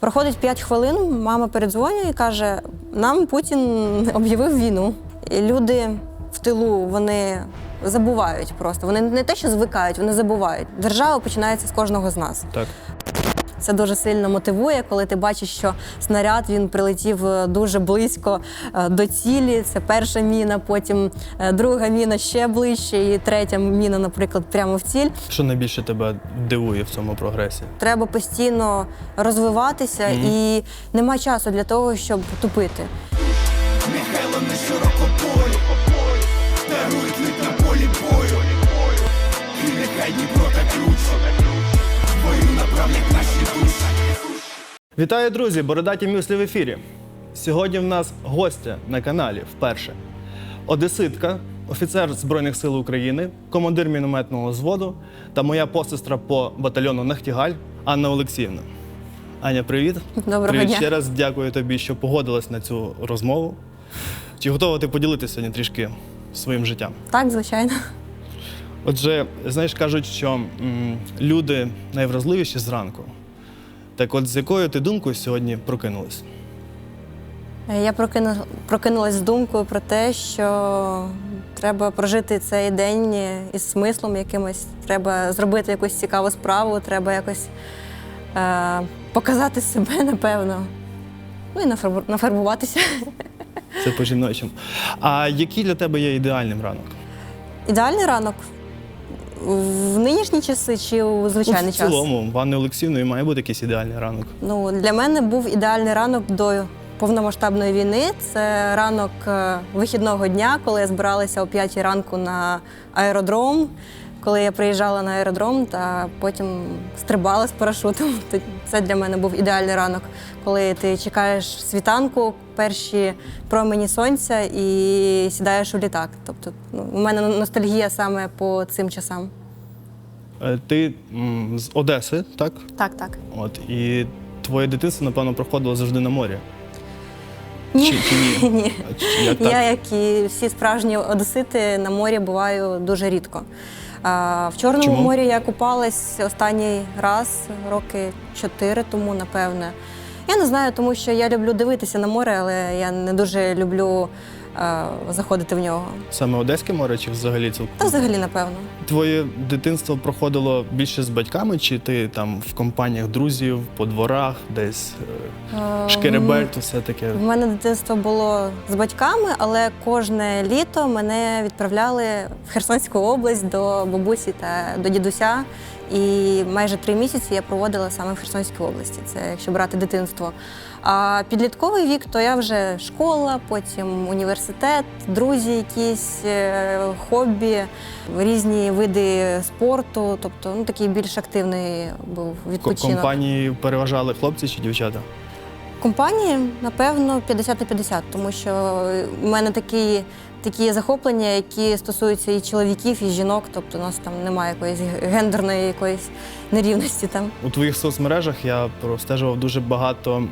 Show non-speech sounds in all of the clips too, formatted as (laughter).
Проходить 5 хвилин, мама передзвонює і каже: нам Путін об'явив війну. І люди в тилу вони забувають просто. Вони не те, що звикають, вони забувають. Держава починається з кожного з нас. Так. Це дуже сильно мотивує, коли ти бачиш, що снаряд він прилетів е, дуже близько е, до цілі. Це перша міна, потім е, друга міна ще ближче, і третя міна, наприклад, прямо в ціль. Що найбільше тебе дивує в цьому прогресі? Треба постійно розвиватися, і нема часу для того, щоб тупити. Михайло на широкополі Вітаю, друзі! Бородаті мюслі в ефірі. Сьогодні в нас гостя на каналі вперше. Одеситка, офіцер Збройних сил України, командир мінометного зводу та моя посестра по батальйону Нахтігаль Анна Олексіївна. Аня, привіт. Доброго привіт дня. ще раз. Дякую тобі, що погодилась на цю розмову. Чи готова ти поділитися сьогодні трішки своїм життям? Так, звичайно. Отже, знаєш, кажуть, що м, люди найвразливіші зранку. Так от з якою ти думкою сьогодні прокинулась? Я прокину, прокинулась з думкою про те, що треба прожити цей день із смислом якимось. Треба зробити якусь цікаву справу, треба якось е, показати себе, (laughs) напевно. Ну і нафарбу- нафарбуватися. Це по жіночому. А який для тебе є ідеальним ранок? Ідеальний ранок в нинішні часи чи у звичайний час? в цілому, в Анни Олексіївної має бути якийсь ідеальний ранок. Ну, для мене був ідеальний ранок до повномасштабної війни. Це ранок е, вихідного дня, коли я збиралася о 5 ранку на аеродром. Коли я приїжджала на аеродром та потім стрибала з парашутом, це для мене був ідеальний ранок, коли ти чекаєш світанку, перші промені сонця і сідаєш у літак. Тобто ну, у мене ностальгія саме по цим часам. Е, Ти з Одеси, так? Так, так. От і твоє дитинство, напевно, проходило завжди на морі. Ні. Чи, чи ні? (laughs) Ні. Як так? Я, як і всі справжні одесити, на морі буваю дуже рідко. А, в Чорному Чому? морі я купалась останній раз роки чотири тому, напевне. Я не знаю, тому що я люблю дивитися на море, але я не дуже люблю заходити в нього. Саме Одеське море чи взагалі цілком? Та взагалі, напевно. Твоє дитинство проходило більше з батьками, чи ти там в компаніях друзів, по дворах, десь е, Е, шкереберть, все таке? В мене дитинство було з батьками, але кожне літо мене відправляли в Херсонську область до бабусі та до дідуся. І майже три місяці я проводила саме в Херсонській області. Це якщо брати дитинство. А підлітковий вік, то я вже школа, потім університет, друзі, якісь е, хобі, різні види спорту. Тобто, ну такий більш активний був відпочинок. Компанії переважали хлопці чи дівчата? Компанії, напевно, 50 на 50, тому що в мене такі, такі захоплення, які стосуються і чоловіків, і жінок, тобто у нас там немає якоїсь гендерної якоїсь нерівності там. У твоїх соцмережах я простежував дуже багато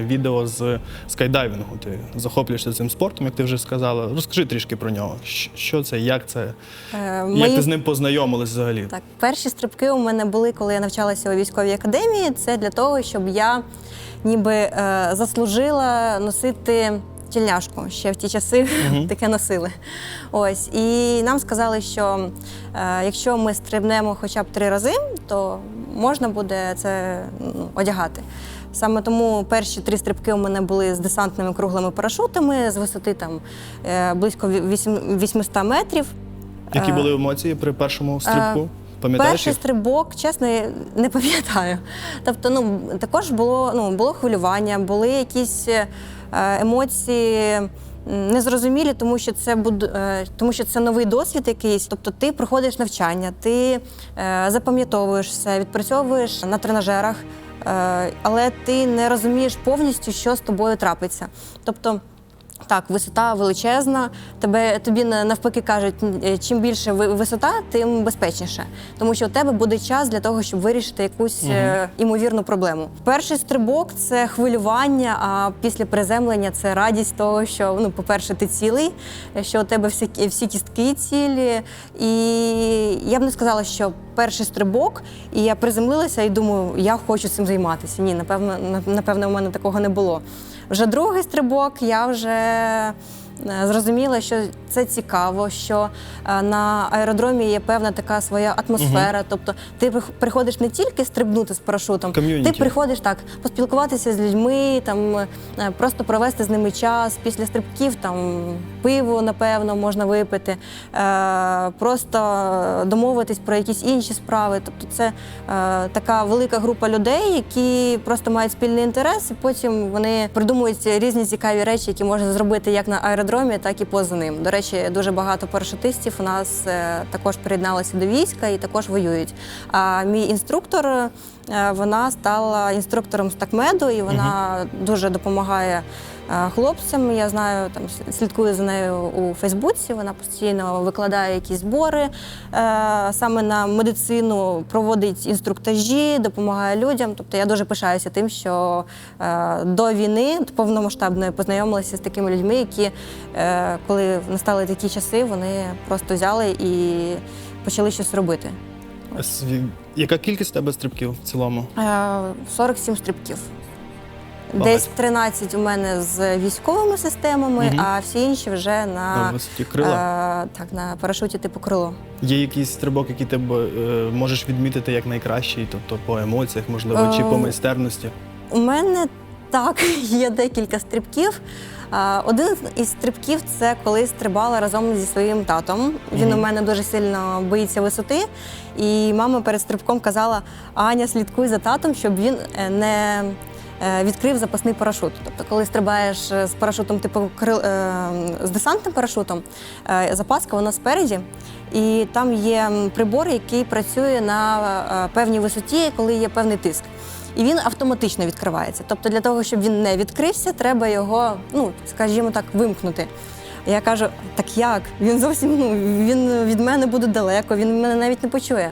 відео з скайдайвінгу. Ти захоплюєшся цим спортом, як ти вже сказала. Розкажи трішки про нього. Що це, як це, Е, як ти з ним познайомилась взагалі? Так, перші стрибки у мене були, коли я навчалася у військовій академії. Це для того, щоб я ніби е, заслужила носити тільняшку. Ще в ті часи (laughs) таке носили. Ось. І нам сказали, що е, якщо ми стрибнемо хоча б три рази, то можна буде це ну, одягати. Саме тому перші три стрибки у мене були з десантними круглими парашутами з висоти там е, близько 800 метрів. Які Е, були емоції при першому стрибку? Пам'ятаєш Перший їх? стрибок, чесно, я не пам'ятаю. Тобто, ну також було ну було хвилювання, були якісь е, емоції. Незрозумілі, тому що це буд... е, тому що це новий досвід якийсь. Тобто ти проходиш навчання, ти е, запам'ятовуєш все, відпрацьовуєш на тренажерах, але ти не розумієш повністю, що з тобою трапиться. Тобто Так, висота величезна. Тебе тобі навпаки кажуть, е, чим більше висота, тим безпечніше, тому що у тебе буде час для того, щоб вирішити якусь е, імовірну проблему. Перший стрибок це хвилювання, а після приземлення це радість того, що ну, по-перше, ти цілий, що у тебе всі, всі кістки цілі. І я б не сказала, що перший стрибок, і я приземлилася і думаю, я хочу цим займатися. Ні, напевно, напевно, у мене такого не було. Вже другий стрибок я вже е, зрозуміла, що це цікаво, що е, на аеродромі є певна така своя атмосфера. Тобто ти приходиш не тільки стрибнути з парашутом, Ком'юніті. ти приходиш так, поспілкуватися з людьми, там е, просто провести з ними час. Після стрибків там пиво, напевно, можна випити, е, просто домовитись про якісь інші справи. Тобто, це е, така велика група людей, які просто мають спільний інтерес, і потім вони придумують різні цікаві речі, які можна зробити як на аеродромі, так і поза ним. До речі, дуже багато парашутистів у нас е, також приєдналися до війська і також воюють. А мій інструктор. Вона стала інструктором з такмеду, і вона дуже допомагає хлопцям. Я знаю, там слідкую за нею у Фейсбуці. Вона постійно викладає якісь збори е, саме на медицину, проводить інструктажі, допомагає людям. Тобто я дуже пишаюся тим, що е, до війни повномасштабної познайомилася з такими людьми, які, е, коли настали такі часи, вони просто взяли і почали щось робити. Яка кількість у тебе стрибків в цілому? Е, 47 стрибків. Десь 13 у мене з військовими системами, Мгм. а всі інші вже на, На висоті крила? е, так, на парашуті типу крило. Є якийсь стрибок, який ти б, е, можеш відмітити як найкращий, тобто по емоціях, можливо, чи по Е, майстерності? У мене так (laughs) є декілька стрибків. А, Один із стрибків це коли стрибала разом зі своїм татом. Він Мгм. у мене дуже сильно боїться висоти. І мама перед стрибком казала: Аня, слідкуй за татом, щоб він е, не е, відкрив запасний парашут. Тобто, коли стрибаєш е, з парашутом, типу крил, е, з десантним парашутом, е, запаска вона спереді. І там є прибор, який працює на е, певній висоті, коли є певний тиск. І він автоматично відкривається. Тобто для того, щоб він не відкрився, треба його, ну скажімо так, вимкнути. Я кажу, так як? Він зовсім ну він від мене буде далеко, він мене навіть не почує.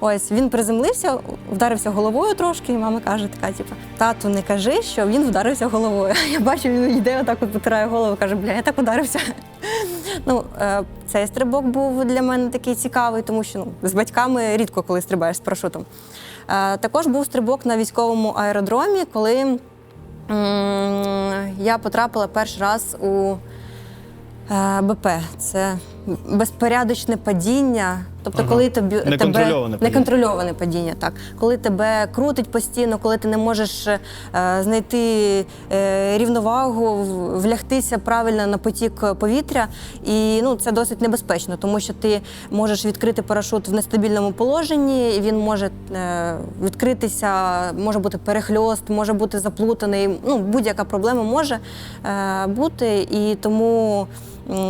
Ось він приземлився, вдарився головою трошки, і мама каже, така, типу, тату, не кажи, що він вдарився головою. (laughs) Я бачу, він йде отак, от потирає голову, каже, бля, я так ударився. (laughs) Ну, е, цей стрибок був для мене такий цікавий, тому що ну, з батьками рідко коли стрибаєш з парашутом. Е, також був стрибок на військовому аеродромі, коли я потрапила перший раз у е, БП. Це безпорядочне падіння. Тобто, Ага. коли тобі Неконтрольоване тебе падіння. неконтрольоване падіння, так коли тебе крутить постійно, коли ти не можеш е, знайти е, рівновагу, влягтися правильно на потік повітря, і ну це досить небезпечно, тому що ти можеш відкрити парашут в нестабільному положенні, і він може е, відкритися, може бути перехльост, може бути заплутаний. Ну будь-яка проблема може е, бути, і тому.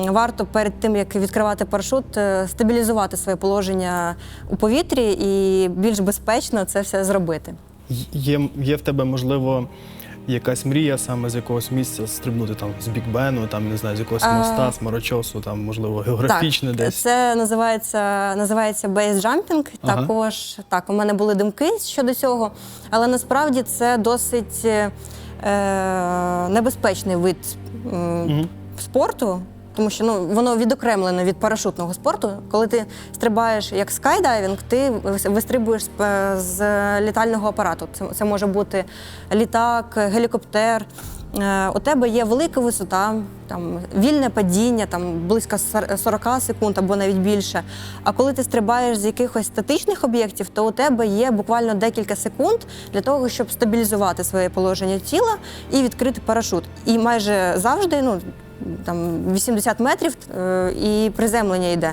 Варто перед тим як відкривати парашут, е, стабілізувати своє положення у повітрі і більш безпечно це все зробити. Є, є в тебе, можливо, якась мрія саме з якогось місця стрибнути там з бікбену, там не знаю, з якогось А. моста, з Марочосу, там, можливо, географічне так, десь. Це називається називається бейсджампінг. Ага. Також так, у мене були думки щодо цього, але насправді це досить е, небезпечний вид м, Мгм. спорту. Тому що ну воно відокремлено від парашутного спорту. Коли ти стрибаєш як скайдайвінг, ти вистрибуєш з, літального апарату. Це, це може бути літак, гелікоптер. Е, У тебе є велика висота, там вільне падіння, там близько 40 секунд або навіть більше. А коли ти стрибаєш з якихось статичних об'єктів, то у тебе є буквально декілька секунд для того, щоб стабілізувати своє положення тіла і відкрити парашут. І майже завжди, ну там 80 метрів е, і приземлення йде.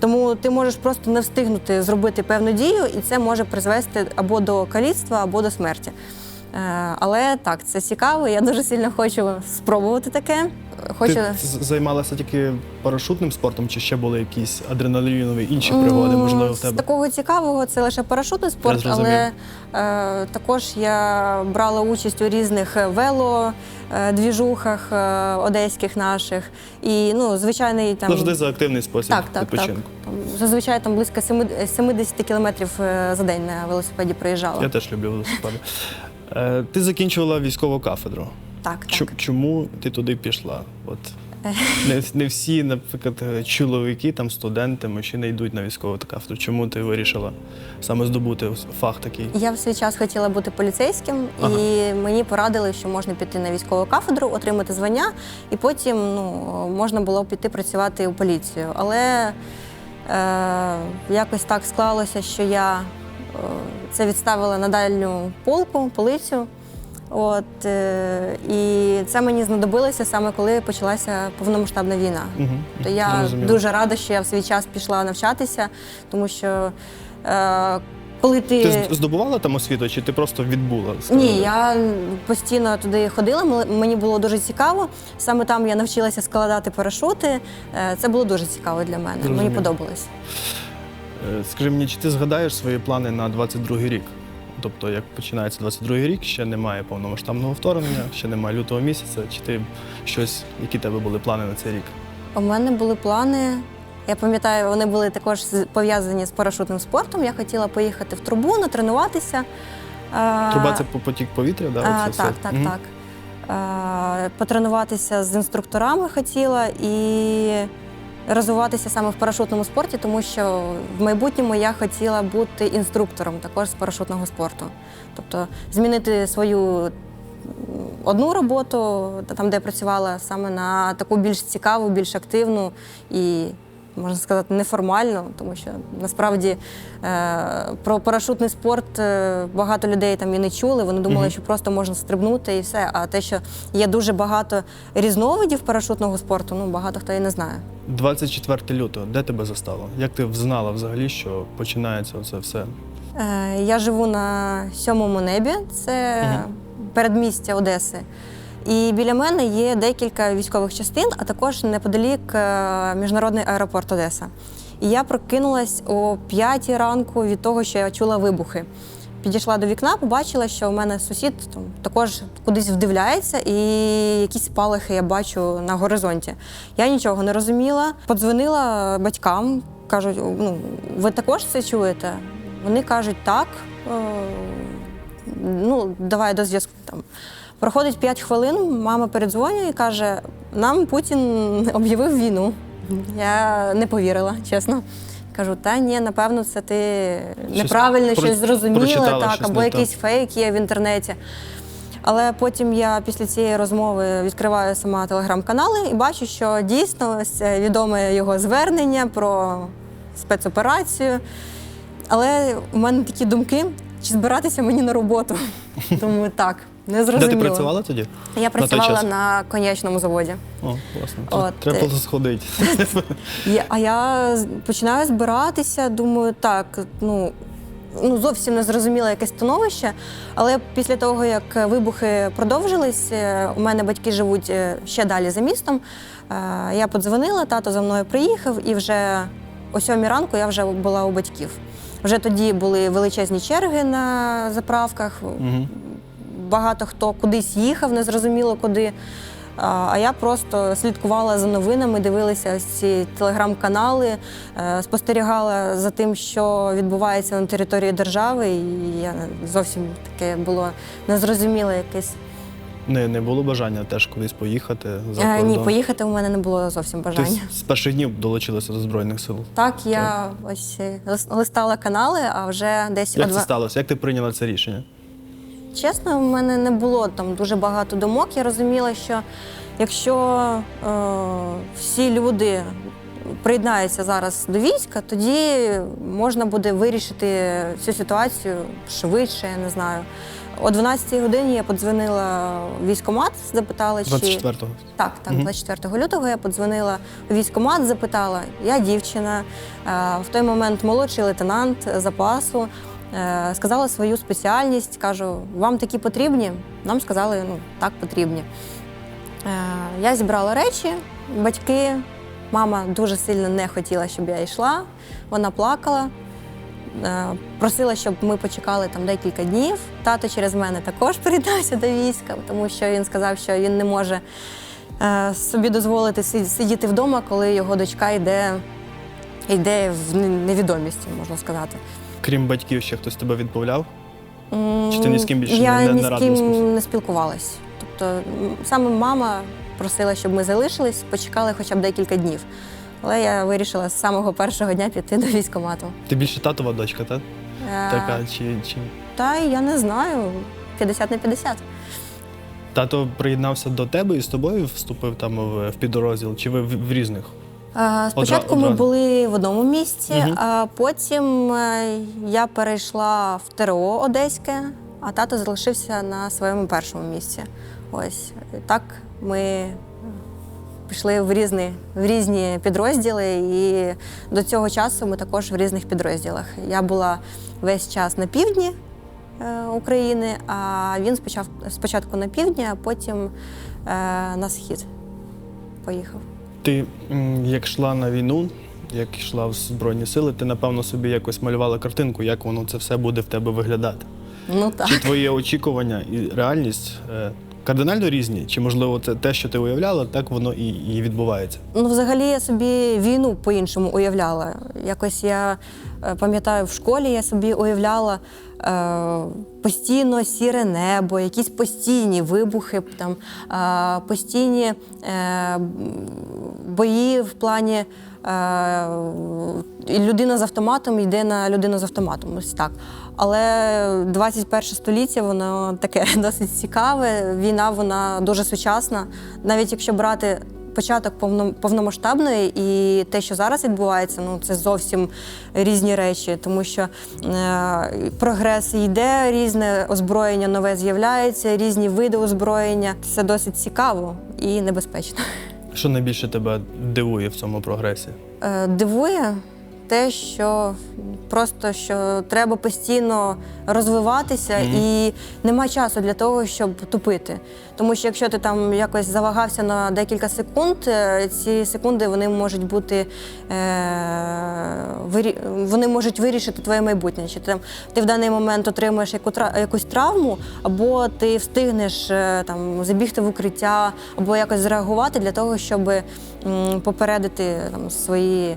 Тому ти можеш просто не встигнути зробити певну дію, і це може призвести або до каліцтва, або до смерті. Е, Але так, це цікаво. Я дуже сильно хочу спробувати таке. хочу. Ти займалася тільки парашутним спортом, чи ще були якісь адреналінові інші пригоди, можливо, в З такого цікавого це лише парашутний спорт, зрозумів. але е, також я брала участь у різних вело. е, Двіжухах е, одеських наших і ну звичайний там Завжди за активний спосіб так, так, так. відпочинку. Там, зазвичай там близько семи- 70 кілометрів е, за день на велосипеді проїжджала. Я теж люблю велосипеди. Е, Ти закінчувала військову кафедру. Так, так. Чому ти туди пішла? От не, не всі, наприклад, чоловіки, там студенти, мужчини йдуть на військову кафедру. Чому ти вирішила саме здобути фах такий? Я в свій час хотіла бути поліцейським, Ага. і мені порадили, що можна піти на військову кафедру, отримати звання, і потім ну, можна було піти працювати у поліцію. Але е, якось так склалося, що я це відставила на дальню полку, полицю. От, е, і це мені знадобилося саме коли почалася повномасштабна війна. Угу. То я дуже рада, що я в свій час пішла навчатися, тому що е, коли ти. Ти здобувала там освіту, чи ти просто відбула? скажімо Ні, я постійно туди ходила. Мені було дуже цікаво. Саме там я навчилася складати парашути. Е, Це було дуже цікаво для мене. Мені подобалось. Е, Скажи мені, чи ти згадаєш свої плани на 22-й рік? Тобто, як починається 22-й рік, ще немає повномасштабного вторгнення, ще немає лютого місяця. Чи ти щось, які тебе були плани на цей рік? У мене були плани. Я пам'ятаю, вони були також пов'язані з парашутним спортом. Я хотіла поїхати в трубу, натренуватися. Труба це потік повітря, да? А, оце все? так, так, Мгм. так. А, потренуватися з інструкторами хотіла і розвиватися саме в парашутному спорті, тому що в майбутньому я хотіла бути інструктором також з парашутного спорту. Тобто змінити свою одну роботу, там, де я працювала, саме на таку більш цікаву, більш активну і. Можна сказати, неформально, тому що насправді е, про парашутний спорт е, багато людей там і не чули. Вони думали, Мгм. що просто можна стрибнути і все. А те, що є дуже багато різновидів парашутного спорту, ну багато хто і не знає. 24 лютого, де тебе застало? Як ти знала взагалі, що починається це все? Е, Я живу на сьомому небі, це Мгм. передмістя Одеси. І біля мене є декілька військових частин, а також неподалік е, міжнародний аеропорт Одеса. І я прокинулась о п'ятій ранку від того, що я чула вибухи. Підійшла до вікна, побачила, що у мене сусід там, також кудись вдивляється, і якісь спалахи я бачу на горизонті. Я нічого не розуміла. Подзвонила батькам, кажуть: ну, ви також це чуєте? Вони кажуть, так. Е, ну, давай до зв'язку там. Проходить 5 хвилин, мама передзвонює і каже: нам Путін об'явив війну. Я не повірила, чесно. Кажу, та ні, напевно, це ти неправильно про- щось зрозуміла, так, щось або якийсь фейк є в інтернеті. Але потім я після цієї розмови відкриваю сама телеграм-канали і бачу, що дійсно ось відоме його звернення про спецоперацію. Але у мене такі думки, чи збиратися мені на роботу. (laughs) Думаю, так, не Де ти працювала тоді? Я працювала час? на конячному заводі. О, класно. От, Треба е, було сходити. (laughs) А я починаю збиратися, думаю, так, ну. Ну, зовсім не зрозуміла яке становище, але після того, як вибухи продовжились, е, у мене батьки живуть е, ще далі за містом. е, Я подзвонила, тато за мною приїхав, і вже о сьомій ранку я вже була у батьків. Вже тоді були величезні черги на заправках. Мгм. Багато хто кудись їхав, незрозуміло куди. А я просто слідкувала за новинами, дивилася ось ці телеграм-канали, е, спостерігала за тим, що відбувається на території держави, і я зовсім таке було незрозуміле якесь. Не, не було бажання теж кудись поїхати за Е, кордон? Ні, поїхати у мене не було зовсім бажання. з- з перших днів долучилася до Збройних сил. Так, я ось е, листала канали, а вже десь Як це сталося? Як ти прийняла це рішення? Чесно, в мене не було там дуже багато думок. Я розуміла, що якщо е, всі люди приєднаються зараз до війська, тоді можна буде вирішити цю ситуацію швидше, я не знаю. О 12-й годині я подзвонила в військкомат, запитала, чи 24-го. так, так, Мгм. 24 лютого я подзвонила у військкомат, запитала, я дівчина, е, в той момент молодший лейтенант запасу. Е, Сказала свою спеціальність, кажу, вам такі потрібні? Нам сказали, ну так, потрібні. Е, Я зібрала речі, батьки, мама дуже сильно не хотіла, щоб я йшла. Вона плакала, е, просила, щоб ми почекали там декілька днів. Тато через мене також (laughs) приєднався до війська, тому що він сказав, що він не може собі дозволити сидіти вдома, коли його дочка йде, йде в невідомість, можна сказати. Крім батьків, ще хтось тебе відмовляв? Чи ти ні з ким більше я не- не- ні не з ким не спілкувалась. Тобто саме мама просила, щоб ми залишились, почекали хоча б декілька днів. Але я вирішила з самого першого дня піти до військкомату. Ти більше татова дочка, так? Е, Така чи, чи Та я не знаю, 50 на 50. тато приєднався до тебе і з тобою вступив там в, в підрозділ, чи ви в, в різних? Е, Спочатку ми були в одному місці, Мгм. а потім е, я перейшла в ТРО Одеське, а тато залишився на своєму першому місці. Ось так ми пішли в різні, в різні підрозділи, і до цього часу ми також в різних підрозділах. Я була весь час на півдні е, України, а він спочатку, спочатку на півдні, а потім на схід поїхав. Ти як йшла на війну, як йшла в Збройні сили, ти напевно собі якось малювала картинку, як воно це все буде в тебе виглядати. Ну так. Чи твої очікування і реальність е, кардинально різні? Чи можливо це те, що ти уявляла, так воно і, і відбувається? Ну, взагалі, я собі війну по-іншому уявляла. Якось я пам'ятаю, в школі я собі уявляла е, постійно сіре небо, якісь постійні вибухи, там, е, постійні е, бої в плані. е, Людина з автоматом йде на людину з автоматом. Ось так. Але 21 століття воно таке (laughs) досить цікаве. Війна вона дуже сучасна. Навіть якщо брати початок повно- повномасштабної і те, що зараз відбувається, ну це зовсім різні речі, тому що е, прогрес йде, різне озброєння нове з'являється, різні види озброєння. Це досить цікаво і небезпечно. Що найбільше тебе дивує в цьому прогресі? Е, Дивує те, що просто що треба постійно розвиватися і нема часу для того, щоб тупити. Тому що якщо ти там якось завагався на декілька секунд, е, ці секунди вони можуть бути е, вони можуть вирішити твоє майбутнє. Чи ти, там, ти в даний момент отримаєш яку тра- якусь травму, або ти встигнеш е, там забігти в укриття, або якось зреагувати для того, щоб попередити там свої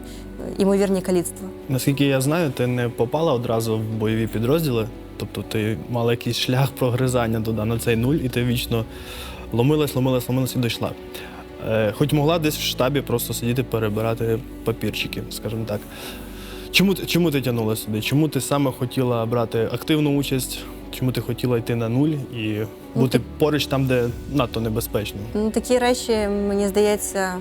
імовірні каліцтва. Наскільки я знаю, ти не попала одразу в бойові підрозділи, тобто ти мала якийсь шлях прогризання туди на цей нуль, і ти вічно ломилась, ломилась, ломилась і дійшла. Е, хоч могла десь в штабі просто сидіти, перебирати папірчики, скажімо так. Чому, чому ти тягнула сюди? Чому ти саме хотіла брати активну участь? Чому ти хотіла йти на нуль і бути поруч там, де надто небезпечно? Ну, такі речі, мені здається,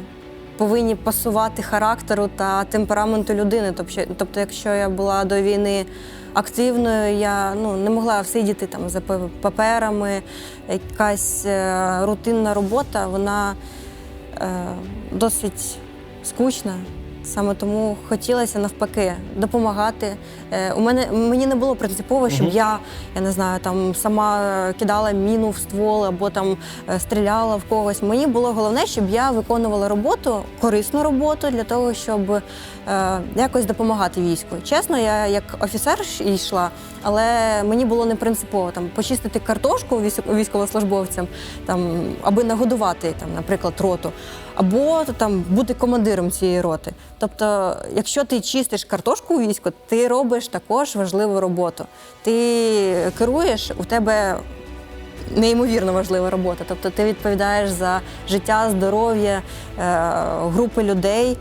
повинні пасувати характеру та темпераменту людини. Тобто, тобто якщо я була до війни активною, я ну, не могла всидіти там за паперами, якась е, рутинна робота, вона е, досить скучна. Саме тому хотілося навпаки допомагати. Е, у мене мені не було принципово, щоб я, я не знаю, там сама кидала міну в ствол або там е, стріляла в когось. Мені було головне, щоб я виконувала роботу, корисну роботу для того, щоб е, якось допомагати війську. Чесно, я як офіцер йшла, але мені було не принципово там почистити картошку військовослужбовцям, там аби нагодувати там, наприклад, роту, або там бути командиром цієї роти. Тобто, якщо ти чистиш картошку у війську, ти робиш також важливу роботу. Ти керуєш, у тебе неймовірно важлива робота. Тобто ти відповідаєш за життя, здоров'я е, групи людей,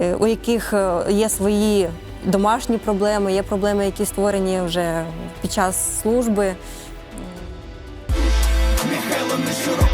е, у яких е, є свої домашні проблеми, є проблеми, які створені вже під час служби. Михайло на широкополі